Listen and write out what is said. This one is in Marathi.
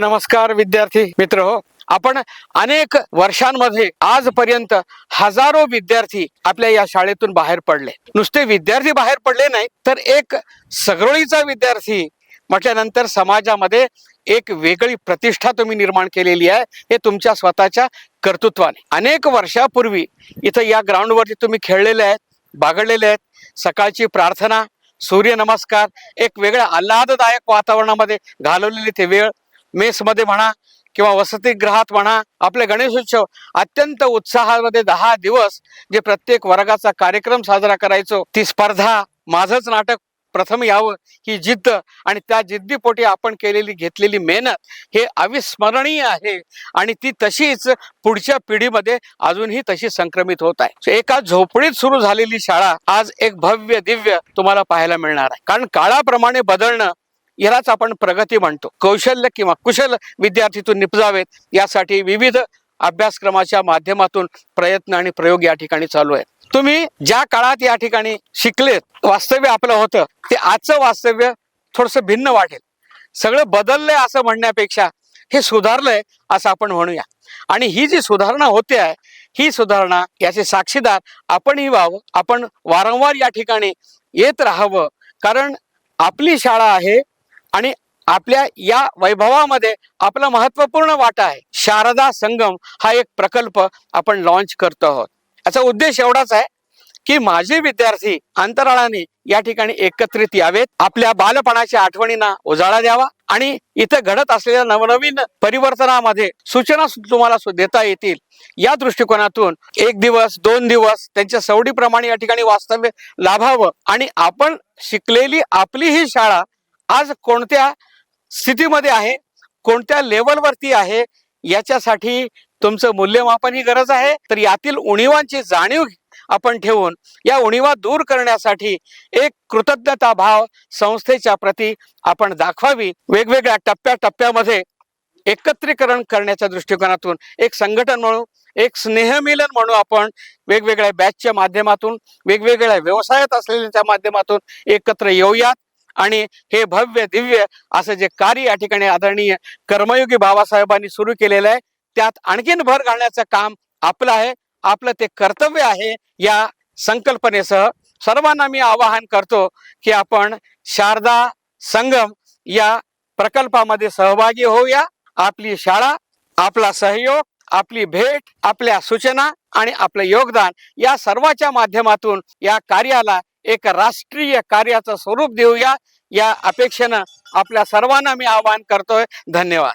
नमस्कार विद्यार्थी मित्र हो आपण अनेक वर्षांमध्ये आजपर्यंत हजारो विद्यार्थी आपल्या या शाळेतून बाहेर पडले. नुसते विद्यार्थी बाहेर पडले नाही तर एक सगळीचा विद्यार्थी म्हटल्यानंतर समाजामध्ये एक वेगळी प्रतिष्ठा तुम्ही निर्माण केलेली आहे हे तुमच्या स्वतःच्या कर्तृत्वाने. अनेक वर्षापूर्वी इथं या ग्राउंडवरती तुम्ही खेळलेले आहेत बागडलेले आहेत. सकाळची प्रार्थना सूर्यनमस्कार एक वेगळ्या आल्हाददायक वातावरणामध्ये घालवलेली ते वेळ मेसमध्ये म्हणा किंवा वसतिगृहात म्हणा आपले गणेशोत्सव अत्यंत उत्साहामध्ये दहा दिवस जे प्रत्येक वर्गाचा कार्यक्रम साजरा करायचो ती स्पर्धा माझंच नाटक प्रथम यावं ही जिद्द आणि त्या जिद्दीपोटी आपण केलेली घेतलेली मेहनत हे अविस्मरणीय आहे. आणि ती तशीच पुढच्या पिढीमध्ये अजूनही तशी संक्रमित होत आहे. एका झोपडीत सुरू झालेली शाळा आज एक भव्य दिव्य तुम्हाला पाहायला मिळणार आहे. कारण काळाप्रमाणे बदलणं यालाच आपण प्रगती म्हणतो. कौशल्य किंवा कुशल विद्यार्थीतून निपजावेत यासाठी विविध अभ्यासक्रमाच्या माध्यमातून प्रयत्न आणि प्रयोग या ठिकाणी चालू आहे तुम्ही ज्या काळात या ठिकाणी शिकलेत वास्तव्य आपलं होतं ते आजचं वास्तव्य थोडस भिन्न वाटेल. सगळं बदललंय असं म्हणण्यापेक्षा हे सुधारलंय असं आपण म्हणूया. आणि ही जी सुधारणा होते आहे ही सुधारणा याचे साक्षीदार आपणही व्हावं आपण वारंवार या ठिकाणी येत राहावं. कारण आपली शाळा आहे आणि आपल्या या वैभवामध्ये आपला महत्त्वपूर्ण वाटा आहे. शारदा संगम हा एक प्रकल्प आपण लॉन्च करतो आहोत. याचा उद्देश एवढाच आहे की माझे विद्यार्थी अंतराळाने या ठिकाणी एकत्रित यावेत. आपल्या बालपणाच्या आठवणींना उजाळा द्यावा आणि इथं घडत असलेल्या नवनवीन परिवर्तनामध्ये सूचना तुम्हाला देता येतील. या दृष्टिकोनातून एक दिवस दोन दिवस त्यांच्या सवडीप्रमाणे या ठिकाणी वास्तव्य लाभावं आणि आपण शिकलेली आपली ही शाळा आज कोणत्या स्थितीमध्ये आहे? कोणत्या लेवलवरती आहे? याच्यासाठी तुमचं मूल्यमापन ही गरज आहे. तर यातील उणीवांची जाणीव आपण ठेवून या उणीवा दूर करण्यासाठी एक कृतज्ञता भाव संस्थेच्या प्रती आपण दाखवावी. वेगवेगळ्या टप्प्या टप्प्यामध्ये एकत्रीकरण करण्याच्या दृष्टिकोनातून एक संघटन म्हणून एक स्नेहमिलन म्हणू आपण वेगवेगळ्या बॅचच्या माध्यमातून वेगवेगळ्या व्यवसायात असलेल्या माध्यमातून एकत्र येऊयात. आणि हे भव्य दिव्य असं जे कार्य या ठिकाणी आदरणीय कर्मयोगी बाबासाहेबांनी सुरू केलेलं आहे त्यात आणखीन भर घालण्याचं काम आपलं आहे. आपलं ते कर्तव्य आहे या संकल्पनेसह. सर्वांना मी आवाहन करतो की आपण शारदा संगम या प्रकल्पामध्ये सहभागी होऊया. आपली शाळा आपला सहयोग आपली भेट आपल्या सूचना आणि आपलं योगदान या सर्वाच्या माध्यमातून या कार्याला एक राष्ट्रीय कार्याचं स्वरूप देऊया. या अपेक्षेनं आपल्या सर्वांना मी आवाहन करतोय. धन्यवाद.